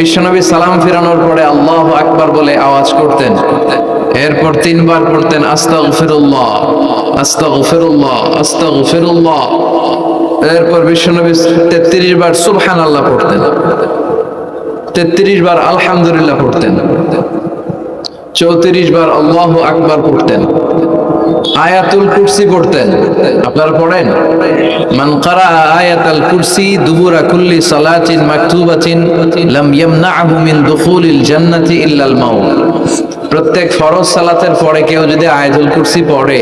বিশ্বনবী সালাম ফিরানোর পরে আল্লাহ আকবার বলে আওয়াজ করতেন। এরপর তিনবার পড়তেন, আস্তাগফিরুল্লাহ আস্তাগফিরুল্লাহ আস্তাগফিরুল্লাহ। এরপর বিশ্বনবী তেত্রিশ বার সুবহানাল্লাহ পড়তেন। তেত্রিশ বার আলহামদুলিল্লাহ পড়তেন। চৌত্রিশ বার আল্লাহ আকবার পড়তেন। আয়াতুল কুরসি পড়তেন। আপনারা পড়েন? মান কারা আয়াতুল কুরসি দুবুরা কুল্লি সালাতিন মাকতুবাতিন লাম ইয়ামনাহু মিন দুখুলিল জান্নাতি ইল্লাল মাউত। প্রত্যেক ফরজ সালাতের পরে কেউ যদি আয়াতুল কুরসি পড়ে,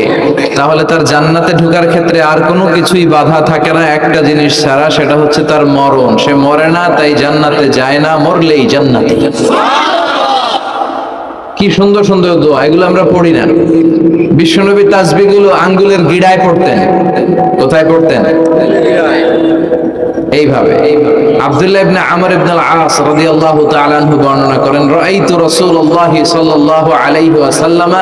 তাহলে তার জান্নাতে ঢোকার ক্ষেত্রে আর কোনো কিছুই বাধা থাকে না। একটা জিনিস ছাড়া সেটা হচ্ছে তার মরণ। সে মরে না, তাই জান্নাতে যায় না, মরলেই জান্নাতে কি সুন্দর সুন্দর দোয়া, এগুলো আমরা পড়ি না। বিশ্বনবী তাসবিগুলো আঙ্গুলের গিড়ায় পড়তেন। কোথায় পড়তেন? এইভাবে। আব্দুল্লাহ ইবনে আমর ইবনে আল-আস রাদিয়াল্লাহু তাআলা আনহু বর্ণনা করেন, রাআইতু রাসূলুল্লাহ সাল্লাল্লাহু আলাইহি ওয়াসাল্লাম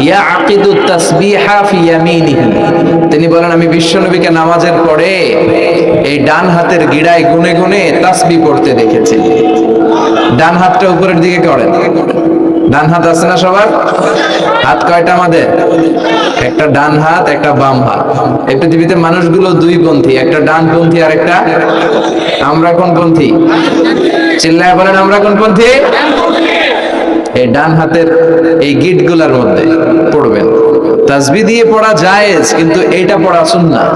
ইয়াকিদু তাসবিহা ফি ইয়ামিনিহি। তিনি বলেন, আমি বিশ্বনবীকে নামাজের পরে এই ডান হাতের গিড়ায় গুনে গুনে তাসবিহ পড়তে দেখেছি। ডান হাতটা উপরের দিকে করেন। ডান হাত আছে না সবার? হাত কয়টা আমাদের? একটা ডান হাত, একটা বাম হাত। এই পৃথিবীতে মানুষগুলো দুই পন্থী, একটা ডান পন্থী আর একটা আমরা কোন পন্থী? চিল্লায় বলেন আমরা কোন পন্থী? এই ডান হাতের এই গিটগুলার মধ্যে পড়বেন। তাসবি দিয়ে পড়া জায়েজ কিন্তু এইটা পড়া সুন্নাহ।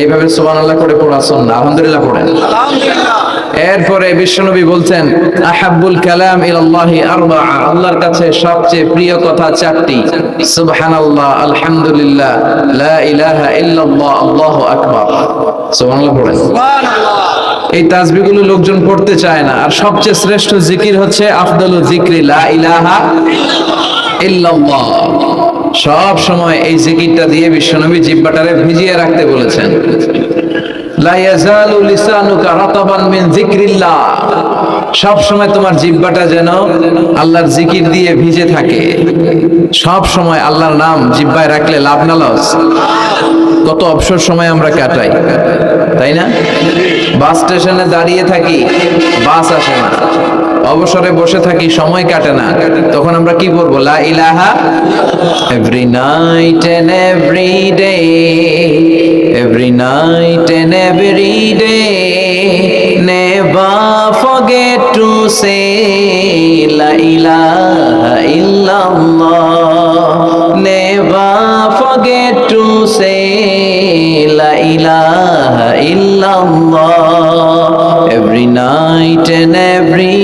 এইভাবে সুবহানাল্লাহ করে পড়া সুন্নাহ। আলহামদুলিল্লাহ পড়েন। এরপরে বিশ্বনবী বলছেন আহাব্বুল কালাম ইলাল্লাহি আরবাআ। আল্লাহর কাছে সবচেয়ে প্রিয় কথা চারটি। সুবহানাল্লাহ আলহামদুলিল্লাহ লা ইলাহা ইল্লাল্লাহ আল্লাহু আকবার। সুবহানাল্লাহ পড়েন। এই তাসবিহগুলো লোকজন পড়তে চায় না। আর সবচেয়ে শ্রেষ্ঠ জিকির হচ্ছে আফদালু জিকরি লা ইলাহা ইল্লাল্লাহ। সব সময় এই জিকিরটা দিয়ে বিশ্বনবী জিব্বাটারে ভিজিয়ে রাখতে বলেছেন। সব সময় তোমার জিব্বাটা যেন আল্লাহর জিকির দিয়ে ভিজে থাকে। সব সময় আল্লাহর নাম জিব্বায় রাখলে লাভ না লস। কত অবসর সময় আমরা কাটাই, তাই না? বাস স্টেশনে দাঁড়িয়ে থাকি, বাস আসে না। অবসরে বসে থাকি, সময় কাটে না। তখন আমরা কি বলব? লা ইলাহা every night and every day. Every night and every to say. লা ইলাহা ইল্লাল্লাহ। Never to say. লা ইলাহা and every day every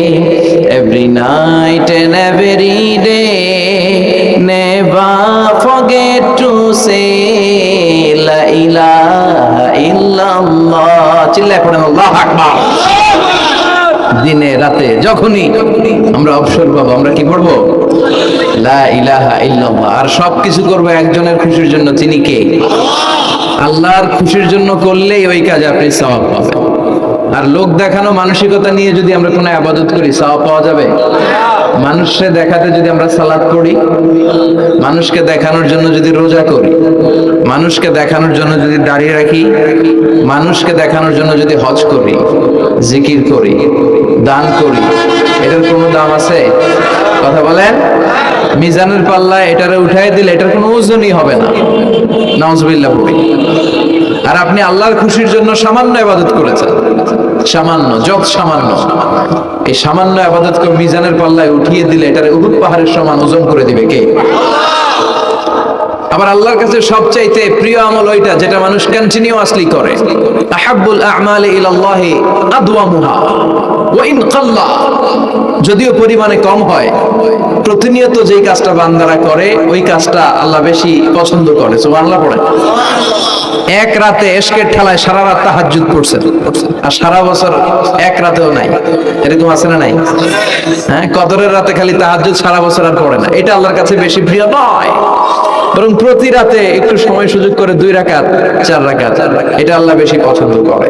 every night and every day. Never forget to say, la ilaha illallah. চিল্লায় পড়েন, আল্লাহু আকবার। দিনে, রাতে, যখনই আমরা অবসর পাবো, আমরা কি পড়ব লা ইলাহা ইল্লাল্লাহ। আর সব কিছু করব একজনের খুশির জন্য। তিনি কে? আল্লাহর খুশির জন্য করলেই ওই কাজ আপনি সওয়াব পাবেন। আর লোক দেখানো মানসিকতা নিয়ে যদি আমরা কোনো আবাদত করি, সওয়াব পাওয়া যাবে? মানুষকে দেখাতে যদি আমরা সালাদ পড়ি মানুষকে দেখানোর জন্য যদি রোজা করি, মানুষকে দেখানোর জন্য যদি দাঁড়িয়ে রাখি, মানুষকে দেখানোর জন্য যদি হজ করি, জিকির করি, দান করি, এটার কোনো দাম আছে? কথা বলেন? মিজানের পাল্লা এটারে উঠাই দিলে এটার কোনো ওজনই হবে না। নওয়াজবিল্লাহ পড়ি আর আপনি আল্লাহর খুশির জন্য সামান্য আবাদত করেছেন। সামান্য যত সামান্য। এই সামান্য আবাদতকে মিজানের পাল্লায় উঠিয়ে দিলে এটারে উহুদ পাহাড়ের সমান ওজন করে দিবে কে? আবার আল্লাহর কাছে সবচাইতে প্রিয় আমল ওইটা, যেটা মানুষ কন্টিনিউয়াসলি করে। আহাব্বুল আ'মালি ইলাল্লাহি আদওয়ামুহা ওয়া ইন কাল্লা। যদিও পরিমাণে কম হয়, প্রতিনিয়ত যেই কাজটা বান্দারা করে, ওই কাজটা আল্লাহ বেশি পছন্দ করে। সুবহানাল্লাহ পড়ে। এক রাতে এসকের ঠেলায় সারা রাত তাহাজুদ পড়ছেন আর সারা বছর এক রাতেও নাই। এরকম আছে না নাই? হ্যাঁ কদরের রাতে খালি তাহাজুদ সারা বছর আর পড়ে না। এটা আল্লাহর কাছে বেশি প্রিয় নয়। বরং প্রতি রাতে একটু সময় সুযোগ করে দুই রাকাত, চার রাকাত। এটা আল্লাহ বেশি পছন্দ করে।